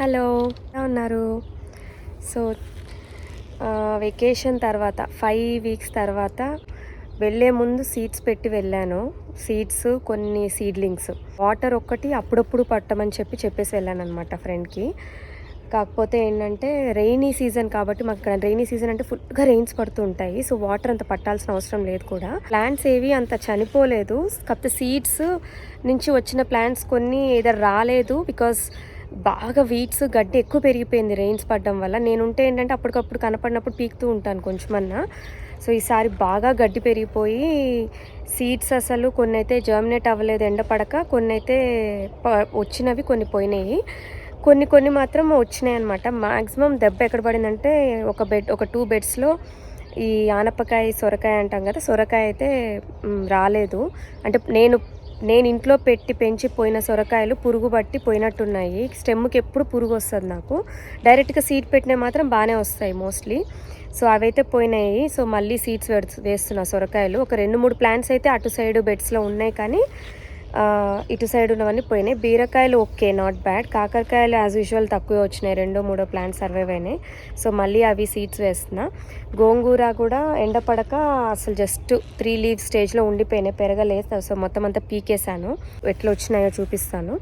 Hello ఎలా ఉన్నారు? So vacation తర్వాత ఫైవ్ వీక్స్ తర్వాత వెళ్ళే ముందు సీడ్స్ పెట్టి వెళ్ళాను. సీడ్స్ కొన్ని సీడ్లింగ్స్ వాటర్ ఒక్కటి అప్పుడప్పుడు పట్టమని చెప్పి చెప్పేసి వెళ్ళాను అనమాట ఫ్రెండ్కి కాకపోతే ఏంటంటే రెయినీ సీజన్ కాబట్టి మాకు ఇక్కడ రెయినీ సీజన్ అంటే ఫుల్గా రెయిన్స్ పడుతూ ఉంటాయి. సో వాటర్ అంత పట్టాల్సిన అవసరం లేదు కూడా. ప్లాంట్స్ ఏవి అంత చనిపోలేదు. కాకపోతే సీడ్స్ నుంచి వచ్చిన ప్లాంట్స్ కొన్ని ఏదో రాలేదు బికాస్ బాగా వీడ్స్ గడ్డి ఎక్కువ పెరిగిపోయింది రెయిన్స్ పడడం వల్ల. నేనుంటే ఏంటంటే అప్పటికప్పుడు కనపడినప్పుడు పీకుతూ ఉంటాను కొంచెమన్నా సో ఈసారి బాగా గడ్డి పెరిగిపోయి సీడ్స్ అసలు కొన్ని అయితే జర్మినేట్ అవ్వలేదు ఎండ పడక. కొన్ని అయితే ప- వచ్చినవి కొన్ని పోయినాయి. కొన్ని కొన్ని మాత్రం వచ్చినాయి అనమాట మ్యాక్సిమం దెబ్బ ఎక్కడ పడిందంటే ఒక బెడ్ ఒక టూ బెడ్స్లో ఈ ఆనపకాయ సొరకాయ అంటాం కదా సొరకాయ అయితే రాలేదు. అంటే నేను నేను ఇంట్లో పెట్టి పెంచి పోయిన సొరకాయలు పురుగు పట్టి పోయినట్టున్నాయి. స్టెమ్కి ఎప్పుడు పురుగు వస్తుంది నాకు. డైరెక్ట్గా సీడ్ పెట్టినా మాత్రం బాగానే వస్తాయి మోస్ట్లీ సో అవైతే పోయినాయి. సో మళ్ళీ సీడ్స్ వేస్తున్నా సొరకాయలు. ఒక రెండు మూడు ప్లాంట్స్ అయితే అటు సైడ్ బెడ్స్లో ఉన్నాయి కానీ ఇటు సైడ్ ఉన్నవన్నీ పోయినాయి. బీరకాయలు ఓకే నాట్ బ్యాడ్ కాకరకాయలు యాజ్ యూజువల్ తక్కువే వచ్చినాయి. రెండో మూడో ప్లాంట్స్ సర్వైవ్ అయినాయి. సో మళ్ళీ అవి సీడ్స్ వేస్తున్నా. గోంగూర కూడా ఎండపడక అసలు జస్ట్ త్రీ లీవ్ స్టేజ్లో ఉండిపోయినాయి. పెరగలేదు. సో మొత్తం అంతా పీకేశాను. ఎట్లా వచ్చినాయో చూపిస్తాను.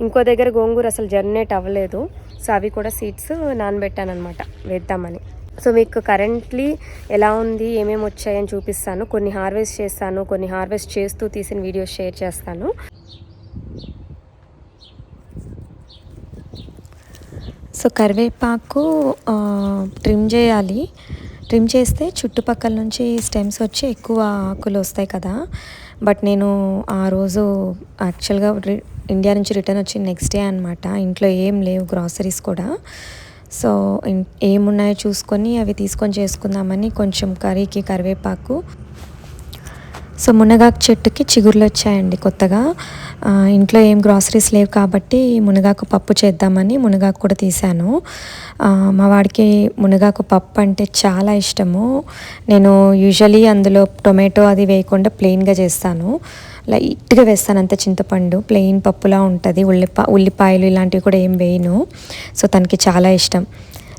ఇంకో దగ్గర గోంగూర అసలు జర్నేట్ అవ్వలేదు. సో అవి కూడా సీడ్స్ నానబెట్టాను అనమాట వేద్దామని. సో మీకు కరెంట్లీ ఎలా ఉంది ఏమేమి వచ్చాయని చూపిస్తాను. కొన్ని హార్వెస్ట్ చేస్తాను కొన్ని హార్వెస్ట్ చేస్తూ తీసిన వీడియోస్ షేర్ చేస్తాను. సో కరివేపాకు ట్రిమ్ చేయాలి. ట్రిమ్ చేస్తే చుట్టుపక్కల నుంచి స్టెమ్స్ వచ్చి ఎక్కువ ఆకులు వస్తాయి కదా. బట్ నేను ఆ రోజు యాక్చువల్గా రి- ఇండియా నుంచి రిటర్న్ వచ్చిన నెక్స్ట్ డే అనమాట ఇంట్లో ఏం లేవు గ్రాసరీస్ కూడా. సో ఏమున్నాయో చూసుకొని అవి తీసుకొని చేసుకుందామని కొంచెం కర్రీకి కరివేపాకు. సో మునగాకు చెట్టుకి చిగుర్లు వచ్చాయండి కొత్తగా. ఇంట్లో ఏం గ్రాసరీస్ లేవు కాబట్టి మునగాకు పప్పు చేద్దామని మునగాకు కూడా తీశాను. మా వాడికి మునగాకు పప్పు అంటే చాలా ఇష్టము. నేను యూజువలీ అందులో టొమాటో అది వేయకుండా ప్లెయిన్గా చేస్తాను. లైట్గా వేస్తాను అంత చింతపండు ప్లెయిన్ పప్పులా ఉంటుంది. ఉల్లిపా ఉల్లిపాయలు ఇలాంటివి కూడా ఏం వేయను. సో తనకి చాలా ఇష్టం.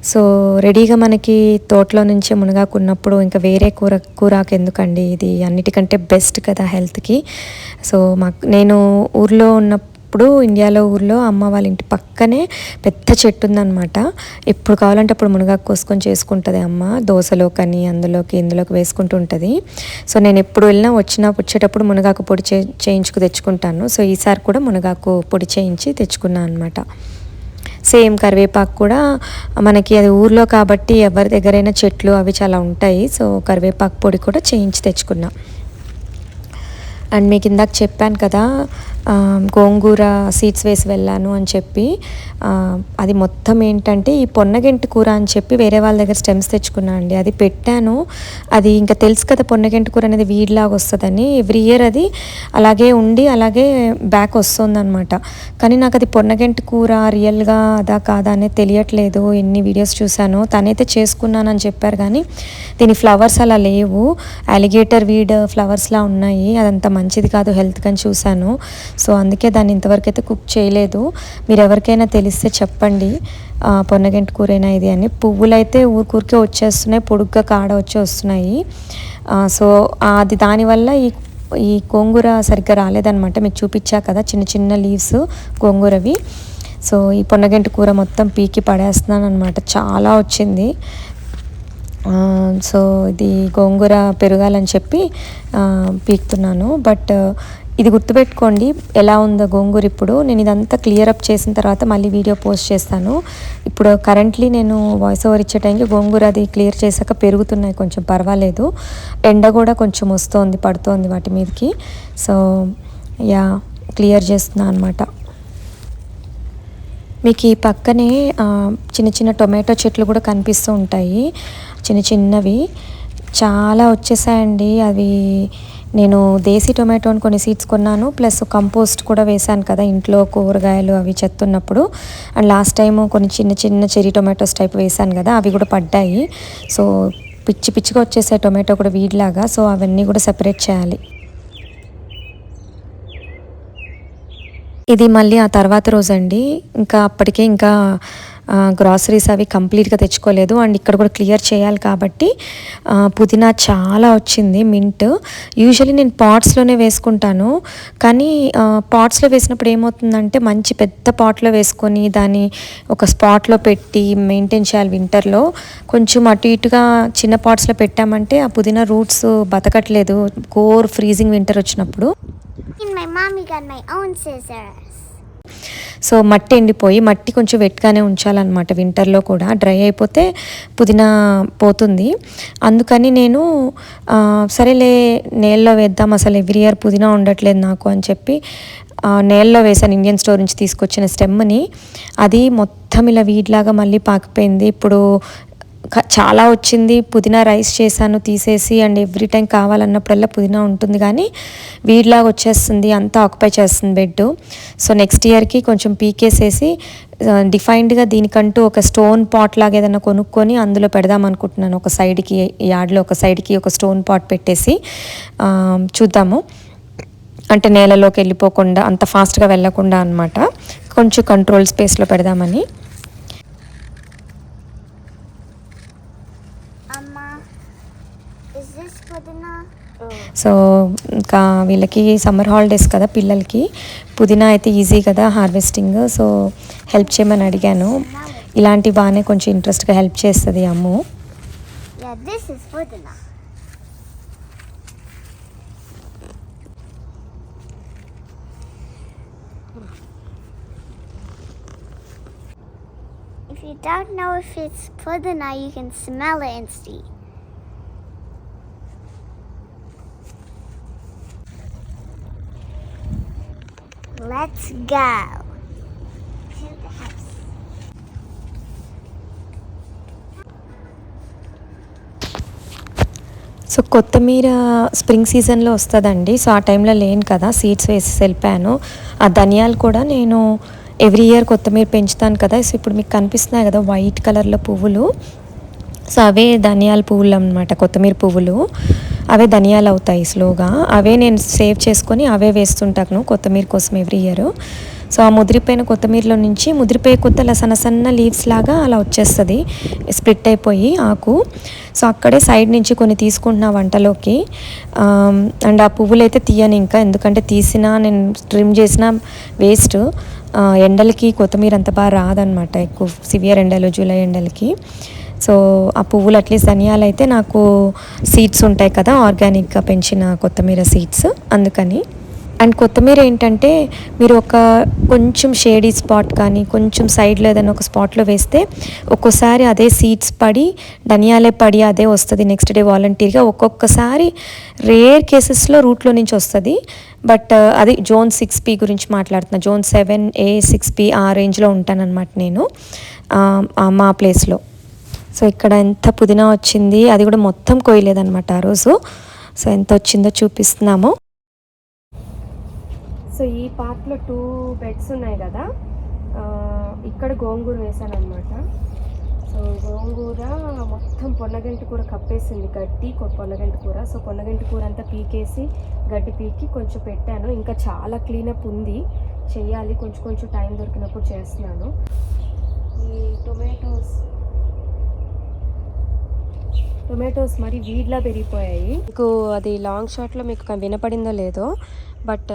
సో రెడీగా మనకి తోటలో నుంచి మునగాకు ఉన్నప్పుడు ఇంకా వేరే కూర కూరాకు ఎందుకండి? ఇది అన్నిటికంటే బెస్ట్ కదా హెల్త్కి. సో మాకు నేను ఊర్లో ఉన్నప్పుడు ఇండియాలో ఊర్లో అమ్మ వాళ్ళ ఇంటి పక్కనే పెద్ద చెట్టు ఉందన్నమాట. ఎప్పుడు కావాలంటే అప్పుడు మునగాకు కోసుకొని చేసుకుంటుంది అమ్మ. దోశలో కానీ అందులోకి ఇందులోకి వేసుకుంటూ ఉంటుంది. సో నేను ఎప్పుడు వెళ్ళినా వచ్చిన వచ్చేటప్పుడు మునగాకు పొడి చే చేయించుకు తెచ్చుకుంటాను. సో ఈసారి కూడా మునగాకు పొడి చేయించి తెచ్చుకున్నాను అనమాట సేమ్ కరివేపాకు కూడా మనకి అది ఊర్లో కాబట్టి ఎవరి దగ్గరైనా చెట్లు అవి చాలా ఉంటాయి. సో కరివేపాకు పొడి కూడా చేయించి తెచ్చుకున్నా. అండ్ మీకు ఇందాక చెప్పాను కదా గోంగూర సీడ్స్ వేసి వెళ్ళాను అని చెప్పి అది మొత్తం ఏంటంటే ఈ పొన్నగెంటి కూర అని చెప్పి వేరే వాళ్ళ దగ్గర స్టెమ్స్ తెచ్చుకున్నా అండి. అది పెట్టాను. అది ఇంకా తెలుసు కదా పొన్నగెంటి కూర అనేది వీడిలాగా వస్తుందని. ఎవ్రీ ఇయర్ అది అలాగే ఉండి అలాగే బ్యాక్ వస్తుందన్నమాట. కానీ నాకు అది పొన్నగెంటి కూర రియల్గా అదా కాదా అనేది తెలియట్లేదు. ఎన్ని వీడియోస్ చూశాను. తనైతే చేసుకున్నానని చెప్పారు కానీ దీని ఫ్లవర్స్ అలా లేవు. అలిగేటర్ వీడ్ ఫ్లవర్స్లా ఉన్నాయి. అదంత మంచిది కాదు హెల్త్ అని చూశాను. సో అందుకే దాన్ని ఇంతవరకు అయితే కుక్ చేయలేదు. మీరు ఎవరికైనా తెలిస్తే చెప్పండి. ఆ, పొన్నగంటి కూరైనా ఇది అని. పువ్వులు అయితే ఊరికూరికే వచ్చేస్తున్నాయి పొడుగ్గా కాడ వచ్చి వస్తున్నాయి. సో అది దానివల్ల ఈ ఈ గోంగూర సరిగ్గా రాలేదనమాట మీకు చూపించా కదా చిన్న చిన్న లీవ్స్ గోంగూరవి. సో ఈ పొన్నగంటి కూర మొత్తం పీకి పడేస్తున్నాను అనమాట చాలా వచ్చింది. సో ఇది గోంగూర పెరగాలని చెప్పి పీకుతున్నాను. బట్ ఇది గుర్తుపెట్టుకోండి ఎలా ఉందో గోంగూర ఇప్పుడు. నేను ఇదంతా క్లియర్ అప్ చేసిన తర్వాత మళ్ళీ వీడియో పోస్ట్ చేస్తాను. ఇప్పుడు కరెంట్లీ నేను వాయిస్ ఓవర్ ఇచ్చే టైంకి గోంగూర అది క్లియర్ చేశాక పెరుగుతున్నాయి కొంచెం పర్వాలేదు. ఎండ కూడా కొంచెం వస్తోంది పడుతోంది వాటి మీదకి. సో యా క్లియర్ చేస్తున్నాను అనమాట మీకు ఈ పక్కనే చిన్న చిన్న టొమాటో చెట్లు కూడా కనిపిస్తూ ఉంటాయి. చిన్న చిన్నవి. చాలా వచ్చేసాయండి. అవి నేను దేశీ టొమాటోని కొన్ని సీడ్స్ కొన్నాను ప్లస్ కంపోస్ట్ కూడా వేశాను కదా ఇంట్లో కూరగాయలు అవి చెత్తున్నప్పుడు. అండ్ లాస్ట్ టైం కొన్ని చిన్న చిన్న చెరీ టొమాటోస్ టైప్ వేశాను కదా అవి కూడా పడ్డాయి. సో పిచ్చి పిచ్చిగా వచ్చేసాయి టొమాటో కూడా వీడిలాగా సో అవన్నీ కూడా సెపరేట్ చేయాలి. ఇది మళ్ళీ ఆ తర్వాత రోజండి. ఇంకా అప్పటికే ఇంకా గ్రాసరీస్ అవి కంప్లీట్గా తెచ్చుకోలేదు. అండ్ ఇక్కడ కూడా క్లియర్ చేయాలి కాబట్టి పుదీనా చాలా వచ్చింది మింట్ యూజువలీ నేను పాట్స్లోనే వేసుకుంటాను. కానీ పాట్స్లో వేసినప్పుడు ఏమవుతుందంటే మంచి పెద్ద పాట్లో వేసుకొని దాన్ని ఒక స్పాట్లో పెట్టి మెయింటైన్ చేయాలి వింటర్లో కొంచెం అటు ఇటుగా చిన్న పాట్స్లో పెట్టామంటే ఆ పుదీనా రూట్స్ బతకట్లేదు. కోర్ ఫ్రీజింగ్ వింటర్ వచ్చినప్పుడు. In my mommy got my own scissors. So మట్టి ఎండిపోయి మట్టి కొంచెం వెట్గానే ఉంచాలన్నమాట. వింటర్లో కూడా డ్రై అయిపోతే పుదీనా పోతుంది. అందుకని నేను సరేలే నేల్లో వేద్దాం అసలు ఎవ్రీ ఇయర్ పుదీనా ఉండట్లేదు నాకు అని చెప్పి నేల్లో నేలలో వేసాను ఇండియన్ స్టోర్ నుంచి తీసుకొచ్చిన స్టెమ్ని. అది మొత్తం ఇలా వీడ్లాగా మళ్ళీ పాకిపోయింది. ఇప్పుడు చాలా వచ్చింది. పుదీనా రైస్ చేశాను తీసేసి అండ్ ఎవ్రీ టైం కావాలన్నప్పుడల్లా పుదీనా ఉంటుంది కానీ వీడిలాగా వచ్చేస్తుంది అంతా ఆక్యుపై చేస్తుంది బెడ్ సో నెక్స్ట్ ఇయర్కి కొంచెం పీకేసేసి డిఫైన్డ్గా దీనికంటూ ఒక స్టోన్ పాట్ లాగా ఏదైనా కొనుక్కొని అందులో పెడదాం అనుకుంటున్నాను. ఒక సైడ్కి యార్డ్లో ఒక సైడ్కి ఒక స్టోన్ పాట్ పెట్టేసి చూద్దాము. అంటే నేలలోకి వెళ్ళిపోకుండా అంత ఫాస్ట్గా వెళ్ళకుండా అనమాట కొంచెం కంట్రోల్ స్పేస్లో పెడదామని. సో ఇంకా వీళ్ళకి సమ్మర్ హాలిడేస్ కదా పిల్లలకి. పుదీనా అయితే ఈజీ కదా హార్వెస్టింగ్. సో హెల్ప్ చేయమని అడిగాను. ఇలాంటి బాగానే కొంచెం ఇంట్రెస్ట్గా హెల్ప్ చేస్తుంది Ammu. If you don't know if it's pudina, you can smell it and see. Let's go. To the house. So కొత్తిమీర స్ప్రింగ్ సీజన్లో వస్తుందండి. సో ఆ టైంలో లేను కదా సీడ్స్ వేసి వెళ్ళిపోయాను. ఆ ధనియాలు కూడా నేను ఎవ్రీ ఇయర్ కొత్తిమీర పెంచుతాను కదా. సో ఇప్పుడు మీకు కనిపిస్తున్నాయి కదా వైట్ కలర్లో పువ్వులు. సో అవే ధనియాల పువ్వులు అనమాట కొత్తిమీర పువ్వులు. అవే ధనియాలు అవుతాయి స్లోగా. అవే నేను సేవ్ చేసుకొని అవే వేస్తుంటాను కొత్తిమీర కోసం ఎవ్రీ ఇయర్. సో ఆ ముదిరిపోయిన కొత్తిమీరలో నుంచి ముదిరిపోయే కొత్త అలా సన్న సన్న లీవ్స్ లాగా అలా వచ్చేస్తుంది. స్ప్లిట్ అయిపోయి ఆకు. సో అక్కడే సైడ్ నుంచి కొన్ని తీసుకుంటున్నా వంటలోకి. అండ్ ఆ పువ్వులు అయితే తీయను ఇంకా. ఎందుకంటే తీసినా నేను ట్రిమ్ చేసిన వేస్ట్. ఎండలకి కొత్తిమీర అంత బాగా రాదనమాట ఎక్కువ సివియర్ ఎండలు జూలై ఎండలకి. సో ఆ పువ్వులు అట్లీస్ట్ ధనియాలు అయితే నాకు సీడ్స్ ఉంటాయి కదా ఆర్గానిక్గా పెంచిన కొత్తిమీర సీడ్స్ అందుకని. అండ్ కొత్తిమీర ఏంటంటే మీరు ఒక కొంచెం షేడీ స్పాట్ కానీ కొంచెం సైడ్లో ఏదైనా ఒక స్పాట్లో వేస్తే ఒక్కోసారి అదే సీడ్స్ పడి ధనియాలే పడి అదే వస్తుంది. నెక్స్ట్ డే వాలంటీర్గా ఒక్కొక్కసారి రేర్ కేసెస్లో రూట్లో నుంచి వస్తుంది. బట్ uh, అది జోన్ సిక్స్ పి గురించి మాట్లాడుతున్నా. Zone seven A six P ఆ రేంజ్లో ఉంటానన్నమాట నేను. మా ప్లేస్లో సో ఇక్కడ ఎంత పుదీనా వచ్చింది అది కూడా మొత్తం కోయలేదనమాట ఆ రోజు. సో ఎంత వచ్చిందో చూపిస్తున్నాము. సో ఈ పార్ట్లో టూ బెడ్స్ ఉన్నాయి కదా ఇక్కడ గోంగూర వేసాను అనమాట సో గోంగూర మొత్తం పొన్నగంటి కూర కప్పేసింది గడ్డి పొన్నగంటి కూర. సో పొన్నగంటి కూర అంతా పీకేసి గడ్డి పీకి కొంచెం పెట్టాను. ఇంకా చాలా క్లీనప్ ఉంది. చెయ్యాలి కొంచెం కొంచెం టైం దొరికినప్పుడు చేస్తున్నాను. ఈ టొమాటోస్ టొమాటోస్ మరి వీడ్లా పెరిగిపోయాయి. మీకు అది లాంగ్ షాట్లో మీకు వినపడిందో లేదో బట్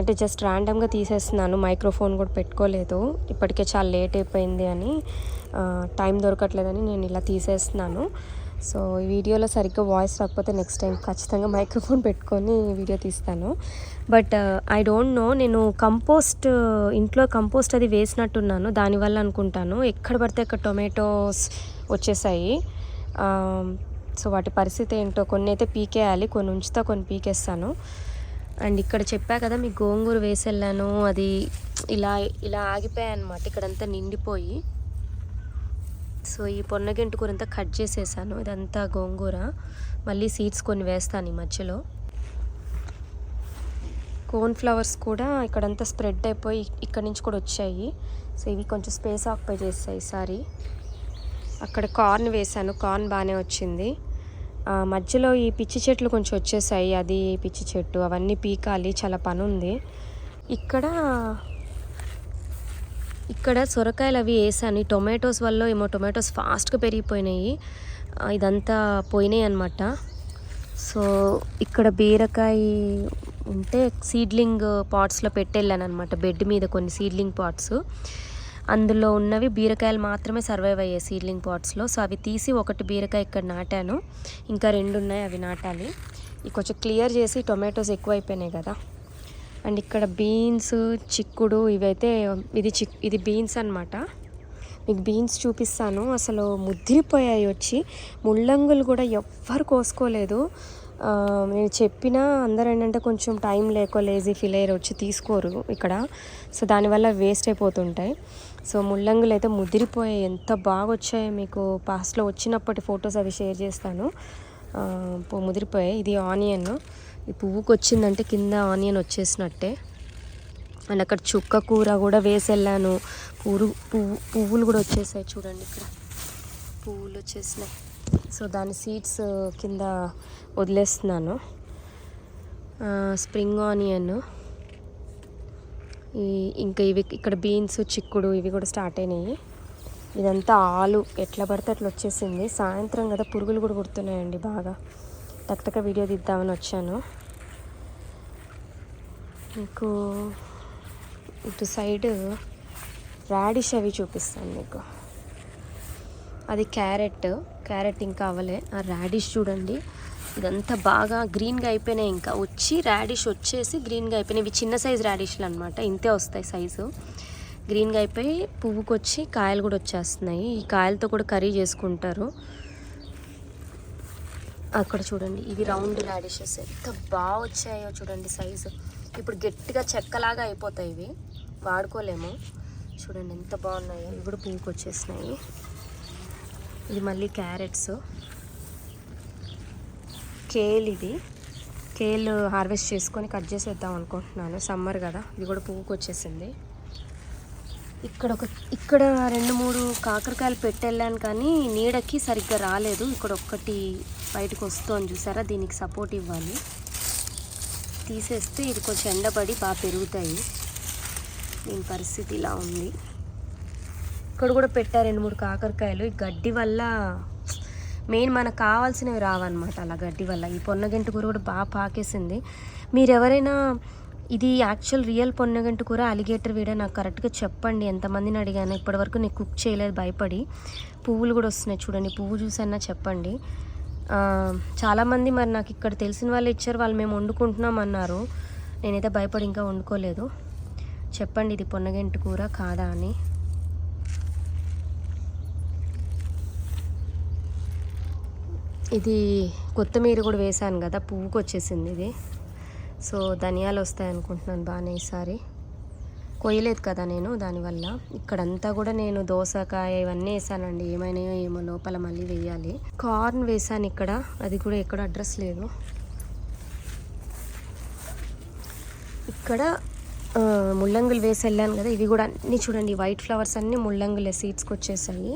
అంటే జస్ట్ ర్యాండమ్గా తీసేస్తున్నాను మైక్రోఫోన్ కూడా పెట్టుకోలేదు. ఇప్పటికే చాలా లేట్ అయిపోయింది అని టైం దొరకట్లేదని నేను ఇలా తీసేస్తున్నాను. సో ఈ వీడియోలో సరిగ్గా వాయిస్ రాకపోతే నెక్స్ట్ టైం ఖచ్చితంగా మైక్రోఫోన్ పెట్టుకొని వీడియో తీస్తాను. బట్ ఐ డోంట్ నో నేను కంపోస్ట్ ఇంట్లో కంపోస్ట్ అది వేసినట్టున్నాను దానివల్ల అనుకుంటాను. ఎక్కడ పడితే అక్కడ టొమాటోస్ వచ్చేసాయి. సో వాటి పరిస్థితి ఏంటో కొన్ని అయితే పీకేయాలి కొన్ని ఉంచుతా కొన్ని పీకేస్తాను. అండ్ ఇక్కడ చెప్పా కదా మీ గోంగూర వేసి వెళ్ళాను అది ఇలా ఇలా ఆగిపోయాయి అనమాట ఇక్కడంతా నిండిపోయి. సో ఈ పొన్నగింటి కూర అంతా కట్ చేసేసాను ఇదంతా గోంగూర. మళ్ళీ సీడ్స్ కొన్ని వేస్తాను ఈ మధ్యలో. కోన్ ఫ్లవర్స్ కూడా ఇక్కడంతా స్ప్రెడ్ అయిపోయి ఇక్కడ నుంచి కూడా వచ్చాయి. సో ఇవి కొంచెం స్పేస్ ఆక్యుపై చేస్తాయి ఈసారి. అక్కడ కార్న్ వేశాను. కార్న్ బాగానే వచ్చింది. మధ్యలో ఈ పిచ్చి చెట్లు కొంచెం వచ్చేసాయి. అది పిచ్చి చెట్టు. అవన్నీ పీకాలి. చాలా పని ఉంది ఇక్కడ ఇక్కడ సొరకాయలు అవి వేసాను ఈ టొమాటోస్ వల్ల ఏమో టొమాటోస్ ఫాస్ట్గా పెరిగిపోయినాయి. ఇదంతా పోయినాయి అనమాట సో ఇక్కడ బీరకాయ ఉంటే సీడ్లింగ్ పాట్స్లో పెట్టెళ్ళాను అనమాట బెడ్ మీద కొన్ని సీడ్లింగ్ పాట్స్. అందులో ఉన్నవి బీరకాయలు మాత్రమే సర్వైవ్ అయ్యాయి సీడ్లింగ్ పాట్స్లో సో అవి తీసి ఒకటి బీరకాయ ఇక్కడ నాటాను. ఇంకా రెండు ఉన్నాయి అవి నాటాలి. ఇవి కొంచెం క్లియర్ చేసి టొమాటోస్ ఎక్కువైపోయినాయి కదా. అండ్ ఇక్కడ బీన్స్ చిక్కుడు ఇవైతే ఇది చిక్ ఇది బీన్స్ అనమాట మీకు బీన్స్ చూపిస్తాను. అసలు ముద్దిరిపోయాయి వచ్చి. ముళ్ళంగులు కూడా ఎవ్వరు కోసుకోలేదు. నేను చెప్పినా అందరూ ఏంటంటే కొంచెం టైం లేకో లేజీ ఫీల్ అయ్యారు వచ్చి తీసుకోరు ఇక్కడ. సో దానివల్ల వేస్ట్ అయిపోతుంటాయి. సో ముళ్ళంగులు అయితే ముదిరిపోయాయి. ఎంత బాగా వచ్చాయో మీకు పాస్ట్లో వచ్చినప్పటి ఫొటోస్ అవి షేర్ చేస్తాను. పో- ముదిరిపోయాయి. ఇది ఆనియన్ ఈ పువ్వుకి వచ్చిందంటే కింద ఆనియన్ వచ్చేసినట్టే. అండ్ అక్కడ చుక్క కూర కూడా వేసి వెళ్ళాను పువ్వు పువ్వు పువ్వులు కూడా వచ్చేసాయి చూడండి ఇక్కడ. పువ్వులు వచ్చేసినాయి. సో దాని సీడ్స్ కింద వదిలేస్తున్నాను. స్ప్రింగ్ ఆనియన్ ఇంకా ఇవి ఇక్కడ బీన్స్ చిక్కుడు ఇవి కూడా స్టార్ట్ అయినాయి. ఇదంతా ఆలు. ఎట్లా పడితే అట్లా వచ్చేసింది. సాయంత్రం కదా పురుగులు కూడా కుడుతున్నాయండి బాగా. టక్టక వీడియో తీద్దామని వచ్చాను. మీకు ఇటు సైడ్ రాడిష్ అవి చూపిస్తాను మీకు. అది క్యారెట్. క్యారెట్ ఇంకా అవ్వలే ఆ రాడిష్ చూడండి. ఇదంతా బాగా గ్రీన్గా అయిపోయినాయి ఇంకా. వచ్చి రాడిష్ వచ్చేసి గ్రీన్గా అయిపోయినాయి. ఇవి చిన్న సైజు రాడిష్లు అనమాట ఇంతే వస్తాయి సైజు గ్రీన్గా అయిపోయి పువ్వుకొచ్చి కాయలు కూడా వచ్చేస్తున్నాయి. ఈ కాయలతో కూడా కర్రీ చేసుకుంటారు. అక్కడ చూడండి ఇవి రౌండ్ రాడిషెస్ ఎంత బాగా వచ్చాయో చూడండి సైజు ఇప్పుడు గట్టిగా చెక్కలాగా అయిపోతాయి ఇవి. వాడుకోలేము. చూడండి ఎంత బాగున్నాయో. ఇవి కూడా పువ్వుకి వచ్చేసినాయి ఇది మళ్ళీ క్యారెట్స్ కేల్ ఇది. కేల్ హార్వెస్ట్ చేసుకొని కట్ చేసేద్దాం అనుకుంటున్నాను. సమ్మర్ కదా ఇది కూడా పువ్వుకు వచ్చేసింది ఇక్కడ ఒక ఇక్కడ రెండు మూడు కాకరకాయలు పెట్టెళ్ళాను కానీ నీడకి సరిగ్గా రాలేదు. ఇక్కడ ఒక్కటి బయటకు వస్తుంది చూసారా? దీనికి సపోర్ట్ ఇవ్వాలి. తీసేస్తే ఇది కొంచెం ఎండబడి బాగా పెరుగుతాయి. దీని పరిస్థితి ఇలా ఉంది. ఇక్కడ కూడా పెట్టారు రెండు మూడు కాకరకాయలు. ఈ గడ్డి వల్ల మెయిన్ మనకు కావాల్సినవి రావన్నమాట అలా గడ్డి వల్ల. ఈ పొన్నగంటి కూర కూడా బాగా పాకేసింది. మీరు ఎవరైనా ఇది యాక్చువల్ రియల్ పొన్నగంటి కూర అలిగేటర్ వీడ నాకు కరెక్ట్గా చెప్పండి. ఎంతమందిని అడిగాను ఇప్పటివరకు నేను కుక్ చేయలేదు భయపడి. పువ్వులు కూడా వస్తున్నాయి చూడండి పువ్వు చూసన్నా చెప్పండి. చాలామంది మరి నాకు ఇక్కడ తెలిసిన వాళ్ళు ఇచ్చారు వాళ్ళు మేము వండుకుంటున్నాం అన్నారు. నేనైతే భయపడి ఇంకా వండుకోలేదు. చెప్పండి ఇది పొన్నగంటి కూర కాదా అని. ఇది కొత్తిమీర కూడా వేసాను కదా పువ్వుకి వచ్చేసింది ఇది. సో ధనియాలు వస్తాయి అనుకుంటున్నాను బాగానే ఈసారి. కొయ్యలేదు కదా నేను దానివల్ల. ఇక్కడంతా కూడా నేను దోసకాయ ఇవన్నీ వేసానండి. ఏమైనాయో ఏమో లోపల మళ్ళీ వేయాలి. కార్న్ వేసాను ఇక్కడ. అది కూడా ఎక్కడ అడ్రస్ లేదు. ఇక్కడ ముల్లంగులు వేసి వెళ్ళాను కదా. ఇవి కూడా అన్నీ చూడండి వైట్ ఫ్లవర్స్ అన్నీ ముల్లంగులే సీడ్స్కి వచ్చేసాయి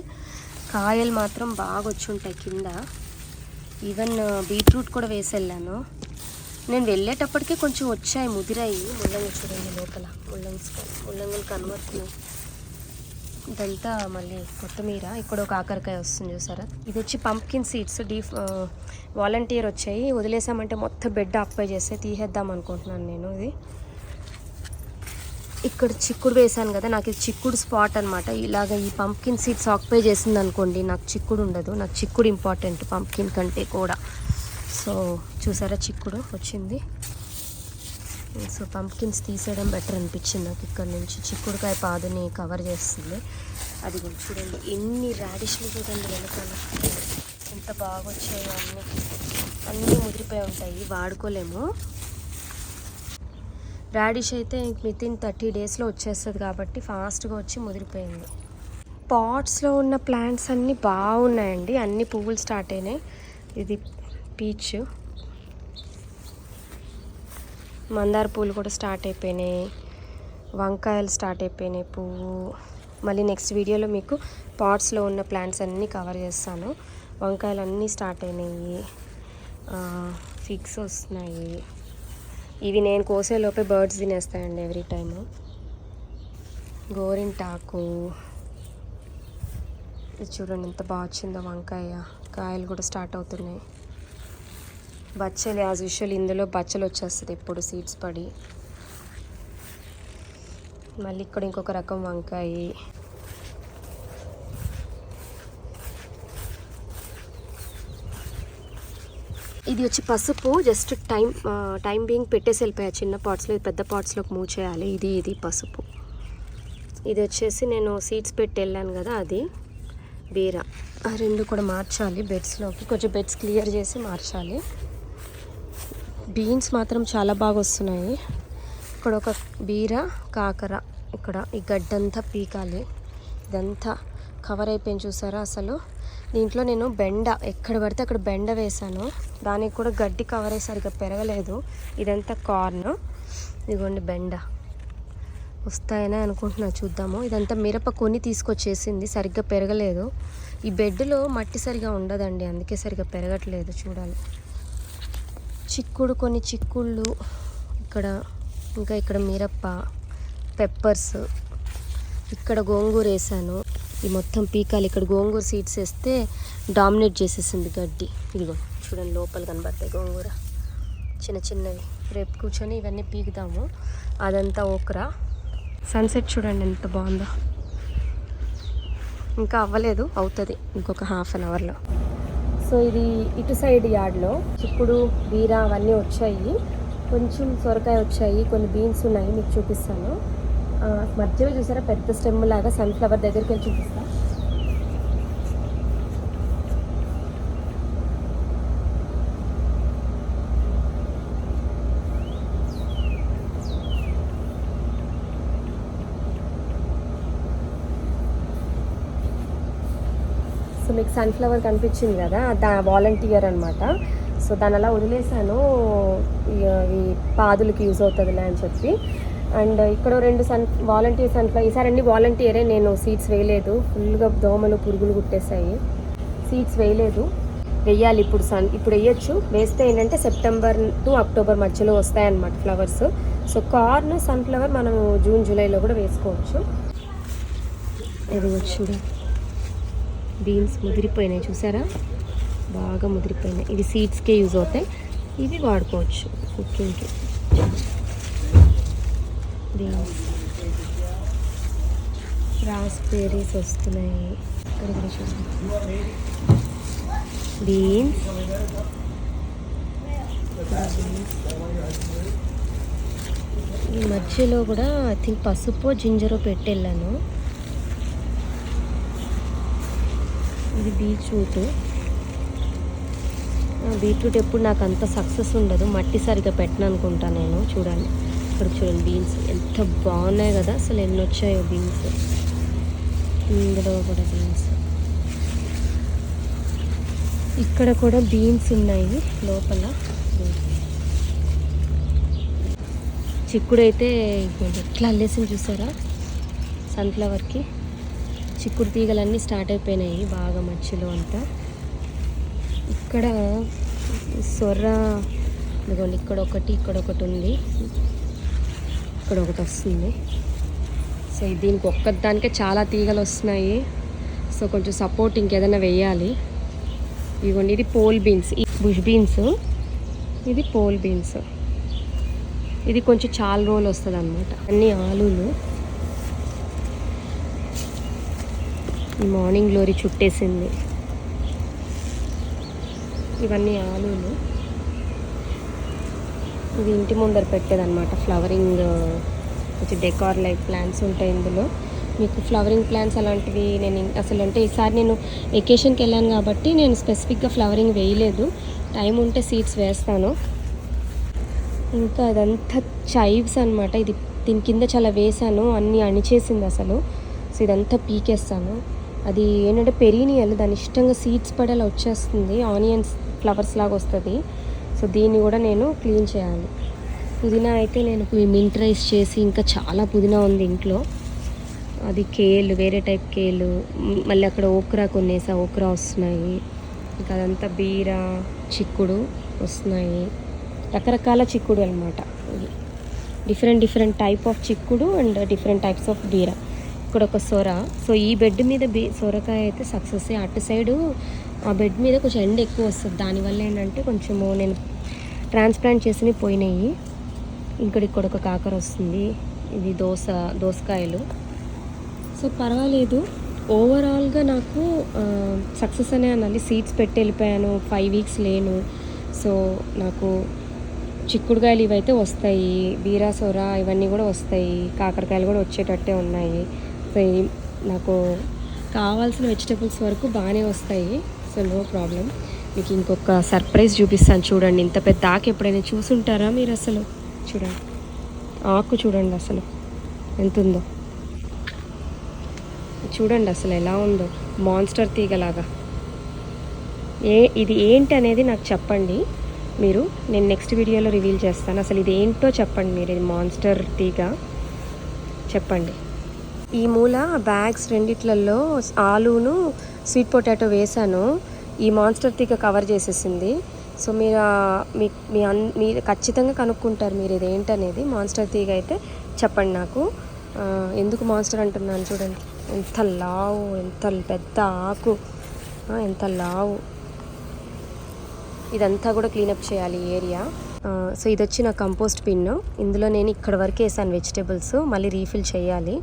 కాయలు మాత్రం బాగా వచ్చి ఉంటాయి కింద. ఈవెన్ బీట్రూట్ uh, కూడా వేసి వెళ్ళాను నేను వెళ్ళేటప్పటికే కొంచెం వచ్చాయి ముదిరాయి. ముల్లంగి చూడండి లోపల. ముల్లంగి ముల్లంగులు కనబడుతున్నాయి. ఇదంతా మళ్ళీ కొత్తిమీర. ఇక్కడ ఒక ఆకరకాయ వస్తుంది చూసారా? ఇది వచ్చి పంప్కిన్ సీడ్స్ డీ వాలంటీర్ వచ్చాయి. వదిలేసామంటే మొత్తం బెడ్ ఆక్యుపై చేస్తే తీసేద్దాం అనుకుంటున్నాను నేను ఇది. ఇక్కడ చిక్కుడు వేసాను కదా నాకు ఇది చిక్కుడు స్పాట్ అనమాట ఇలాగ ఈ పంప్కిన్ సీడ్స్ ఆక్యుపై చేసింది అనుకోండి నాకు చిక్కుడు ఉండదు. నాకు చిక్కుడు ఇంపార్టెంట్ పంప్కిన్ కంటే కూడా. సో చూసారా చిక్కుడు వచ్చింది? సో పంప్కిన్స్ తీసేయడం బెటర్ అనిపించింది నాకు ఇక్కడ నుంచి. చిక్కుడుకాయ పాదుని కవర్ చేస్తుంది. అది చూడండి ఎన్ని రాడిష్లు చూడండి వెనకాల. ఎంత బాగా వచ్చాయో అన్నీ. అన్నీ ముదిరిపోయి ఉంటాయి వాడుకోలేము. రాడిష్ అయితే విత్ ఇన్ థర్టీ డేస్లో వచ్చేస్తుంది కాబట్టి ఫాస్ట్గా వచ్చి ముదిరిపోయింది. పాట్స్లో ఉన్న ప్లాంట్స్ అన్నీ బాగున్నాయండి. అన్ని పువ్వులు స్టార్ట్ అయినాయి. ఇది పీచ్ మందార పూలు కూడా స్టార్ట్ అయిపోయినాయి. వంకాయలు స్టార్ట్ అయిపోయినాయి పువ్వు. మళ్ళీ నెక్స్ట్ వీడియోలో మీకు పాట్స్లో ఉన్న ప్లాంట్స్ అన్నీ కవర్ చేస్తాను. వంకాయలు అన్నీ స్టార్ట్ అయినాయి. ఫిక్స్ వస్తున్నాయి. ఇవి నేను కోసే లోపే బర్డ్స్ తినేస్తాయండి ఎవ్రీ టైము. గోరింటాకు. ఇది చూడండి ఎంత బాగా వచ్చిందో వంకాయ. కాయలు కూడా స్టార్ట్ అవుతున్నాయి. బచ్చలు యాజ్ యూజువల్ ఇందులో బచ్చలు వచ్చేస్తుంది ఎప్పుడు సీడ్స్ పడి. మళ్ళీ ఇక్కడ ఇంకొక రకం వంకాయ. ఇది వచ్చి పసుపు జస్ట్ టైం టైం బీయింగ్ పెట్టేసి వెళ్ళిపోయా. చిన్న పాట్స్లో ఇది పెద్ద పాట్స్లోకి మూవ్ చేయాలి. ఇది ఇది పసుపు. ఇది వచ్చేసి నేను సీడ్స్ పెట్టి వెళ్ళాను కదా అది. బీర. ఆ రెండు కూడా మార్చాలి బెడ్స్లోకి కొంచెం బెడ్స్ క్లియర్ చేసి మార్చాలి. బీన్స్ మాత్రం చాలా బాగా వస్తున్నాయి. ఇక్కడ ఒక బీర కాకర ఇక్కడ. ఈ గడ్డంతా పీకాలి. ఇదంతా కవర్ అయిపోయింది చూసారా అసలు? దీంట్లో నేను బెండ ఎక్కడ పడితే అక్కడ బెండ వేశాను. దానికి కూడా గడ్డి కవర్ అయ్యి సరిగ్గా పెరగలేదు. ఇదంతా కార్న్ ఇదిగోండి బెండ. వస్తాయని అనుకుంటున్నా చూద్దాము. ఇదంతా మిరప కొని తీసుకొచ్చేసింది సరిగ్గా పెరగలేదు. ఈ బెడ్లో మట్టి సరిగా ఉండదండి అందుకే సరిగ్గా పెరగట్లేదు చూడాలి. చిక్కుడు కొన్ని చిక్కుళ్ళు ఇక్కడ ఇంకా ఇక్కడ మిరప్ప పెప్పర్స్ ఇక్కడ గోంగూర వేసాను ఈ మొత్తం పీకాలు ఇక్కడ గోంగూర సీడ్స్ వేస్తే డామినేట్ చేసేసింది గడ్డి. ఇదిగో చూడండి లోపల కనబడతాయి గోంగూర. చిన్న చిన్నవి. రేపు కూర్చొని ఇవన్నీ పీకుదాము అదంతా ఓకరా. సన్సెట్ చూడండి ఎంత బాగుందో. ఇంకా అవ్వలేదు అవుతుంది ఇంకొక హాఫ్ అన్ అవర్లో సో ఇది ఇటు సైడ్ యార్డ్లో చిక్కుడు బీర అవన్నీ వచ్చాయి. కొంచెం సొరకాయ వచ్చాయి కొన్ని బీన్స్ ఉన్నాయి మీకు చూపిస్తాను. మధ్యలో చూసారా? పెద్ద స్టెమ్ లాగా సన్ఫ్లవర్ దగ్గరికి వెళ్ళి చూపిస్తా. సో మీకు సన్ఫ్లవర్ కనిపించింది కదా? దా వాలంటీర్ అనమాట సో దాని అలా వదిలేసాను. ఈ- ఈ పాదులకి యూజ్ అవుతుందిలే అని చెప్పి. అండ్ ఇక్కడ రెండు సన్ వాలంటీర్ సన్ఫ్లవర్ ఈసారి అన్ని వాలంటీరే నేను సీడ్స్ వేయలేదు. ఫుల్గా దోమలు పురుగులు కుట్టేశాయి. సీడ్స్ వేయలేదు. వెయ్యాలి ఇప్పుడు సన్ ఇప్పుడు వేయచ్చు. వేస్తే ఏంటంటే సెప్టెంబర్ టు అక్టోబర్ మధ్యలో వస్తాయన్నమాట ఫ్లవర్స్ సో కార్న్ సన్ఫ్లవర్ మనం జూన్ జూలైలో కూడా వేసుకోవచ్చు. ఇది చూడు. బీన్స్ ముదిరిపోయినాయి చూసారా? బాగా ముదిరిపోయినాయి. ఇవి సీడ్స్కే యూజ్ అవుతాయి. ఇవి వాడుకోవచ్చు. కుకింగ్కి బీన్స్ రాస్బెర్రీస్ వస్తున్నాయి. ఇక్కడ కూడా బీన్స్ ఈ మధ్యలో కూడా ఐ థింక్ పసుపు జింజరు పెట్టెళ్ళాను. ఇది బీచ్ రూటు. బీట్రూట్ ఎప్పుడు నాకు అంత సక్సెస్ ఉండదు. మట్టి సరిగా పెట్టను అనుకుంటా నేను. చూడాలి ఇక్కడ చూడండి బీన్స్ ఎంత బాగున్నాయి కదా. అసలు ఎన్ని వచ్చాయో బీన్స్ ఇందులో కూడా బీన్స్ ఇక్కడ కూడా బీన్స్ ఉన్నాయి లోపల. చిక్కుడు అయితే ఎట్లా అల్లేసింది చూసారా? సన్ఫ్లవర్కి చిక్కుడు తీగలన్నీ స్టార్ట్ అయిపోయినాయి బాగా మచ్చిలో అంతా. ఇక్కడ సొర్ర ఇదిగోండి ఇక్కడ ఒకటి ఇక్కడ ఒకటి ఉంది. ఇక్కడ ఒకటి వస్తుంది. సో దీనికి ఒక్కదానికే చాలా తీగలు వస్తున్నాయి. సో కొంచెం సపోర్ట్ ఇంకేదైనా వేయాలి. ఇదిగోండి ఇది పోల్ బీన్స్ ఈ బుష్ బీన్స్ ఇది పోల్ బీన్స్ ఇది కొంచెం చాలా రోజులు వస్తుంది అనమాట అన్ని ఆలులు. మార్నింగ్ లోరీ చుట్టేసింది. ఇవన్నీ ఆలూలు. ఇది ఇంటి ముందర పెట్టేదన్నమాట ఫ్లవరింగ్ కొంచెం డెకార్ లైక్ ప్లాంట్స్ ఉంటాయి ఇందులో. మీకు ఫ్లవరింగ్ ప్లాంట్స్ అలాంటివి నేను అసలు అంటే ఈసారి నేను వెకేషన్కి వెళ్ళాను కాబట్టి నేను స్పెసిఫిక్గా ఫ్లవరింగ్ వేయలేదు. టైం ఉంటే సీడ్స్ వేస్తాను. ఇంకా అదంతా చైవ్స్ అనమాట ఇది దీని కింద చాలా వేసాను అన్నీ అణిచేసింది అసలు. సో ఇదంతా పీకేస్తాను. అది ఏంటంటే పెరీనియల్ దాని ఇష్టంగా సీడ్స్ పడేలా వచ్చేస్తుంది. ఆనియన్స్ ఫ్లవర్స్ లాగా వస్తుంది. సో దీన్ని కూడా నేను క్లీన్ చేయాలి. పుదీనా అయితే నేను మింట్ రైస్ చేసి ఇంకా చాలా పుదీనా ఉంది ఇంట్లో. అది కేలు వేరే టైప్ కేలు మళ్ళీ అక్కడ ఓక్రా కొన్నేసా. ఓక్రా వస్తున్నాయి. ఇంకా అదంతా బీర చిక్కుడు వస్తున్నాయి. రకరకాల చిక్కుడు అనమాట డిఫరెంట్ డిఫరెంట్ టైప్ ఆఫ్ చిక్కుడు అండ్ డిఫరెంట్ టైప్స్ ఆఫ్ బీరా. ఇక్కడ ఒక సొర. సో ఈ బెడ్ మీద బీ సొరకాయ అయితే సక్సెస్ అటు సైడు ఆ బెడ్ మీద కొంచెం ఎండ ఎక్కువ వస్తుంది. దానివల్ల ఏంటంటే కొంచెము నేను ట్రాన్స్ప్లాంట్ చేసినవి పోయినాయి. ఇక్కడ ఇక్కడ ఒక కాకర వస్తుంది. ఇది దోస దోసకాయలు. సో పర్వాలేదు. ఓవరాల్గా నాకు సక్సెస్ అనే అనాలి. సీట్స్ పెట్టి వెళ్ళిపోయాను. ఫైవ్ వీక్స్ లేను. సో నాకు చిక్కుడుకాయలు ఇవైతే వస్తాయి. బీరా సొర ఇవన్నీ కూడా వస్తాయి. కాకరకాయలు కూడా వచ్చేటట్టే ఉన్నాయి. వస్తాయి. నాకు కావాల్సిన వెజిటబుల్స్ వరకు బాగానే వస్తాయి. So no problem. మీకు ఇంకొక సర్ప్రైజ్ చూపిస్తాను చూడండి. ఇంత పెద్ద ఆకు ఎప్పుడైనా చూసుంటారా మీరు అసలు? చూడండి. ఆకు చూడండి అసలు. ఎంత ఉందో చూడండి అసలు ఎలా ఉందో. మాన్స్టర్ తీగలాగా. ఏ ఇది ఏంటి అనేది నాకు చెప్పండి. మీరు నేను నెక్స్ట్ వీడియోలో రివీల్ చేస్తాను. అసలు ఇది ఏంటో చెప్పండి మీరు. ఇది మాన్స్టర్ తీగ. చెప్పండి. ఈ మూల బ్యాగ్స్ రెండిట్లలో ఆలూను స్వీట్ పొటాటో వేసాను ఈ మాన్స్టర్ తీగ కవర్ చేసేసింది. సో మీరు మీ మీ అన్ మీరు ఖచ్చితంగా కనుక్కుంటారు మీరు ఇది ఏంటనేది మాన్స్టర్ తీగ అయితే చెప్పండి నాకు. ఎందుకు మాన్స్టర్ అంటున్నాను చూడండి. ఎంత లావు ఎంత పెద్ద ఆకు. ఎంత లావు. ఇదంతా కూడా క్లీనప్ చేయాలి ఏరియా. సో ఇది వచ్చి నా కంపోస్ట్ పిన్ ఇందులో నేను ఇక్కడ వరకు వేసాను వెజిటేబుల్స్. మళ్ళీ రీఫిల్ చేయాలి.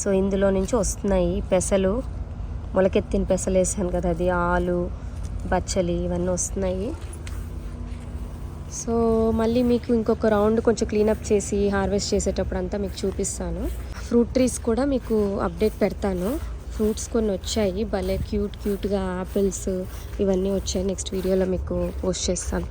సో ఇందులో నుంచి వస్తున్నాయి పెసలు. మొలకెత్తిన పెసలు వేసాను కదా అది ఆలు బచ్చలి ఇవన్నీ వస్తున్నాయి. సో మళ్ళీ మీకు ఇంకొక రౌండ్ కొంచెం క్లీనప్ చేసి హార్వెస్ట్ చేసేటప్పుడు అంతా మీకు చూపిస్తాను. ఫ్రూట్ ట్రీస్ కూడా మీకు అప్డేట్ పెడతాను. ఫ్రూట్స్ కొన్ని వచ్చాయి భలే క్యూట్ క్యూట్గా యాపిల్స్ ఇవన్నీ వచ్చాయి. నెక్స్ట్ వీడియోలో మీకు పోస్ట్ చేస్తాను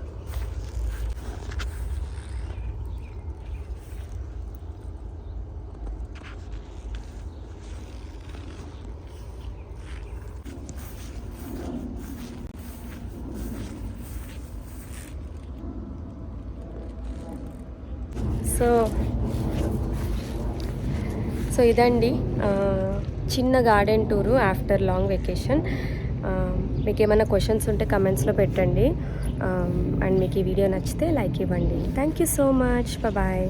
సో సో ఇదండి. చిన్న garden tour after long vacation. మీకు ఏమైనా క్వశ్చన్స్ ఉంటే కమెంట్స్లో పెట్టండి. అండ్ మీకు ఈ వీడియో నచ్చితే లైక్ ఇవ్వండి. Thank you so much. Bye.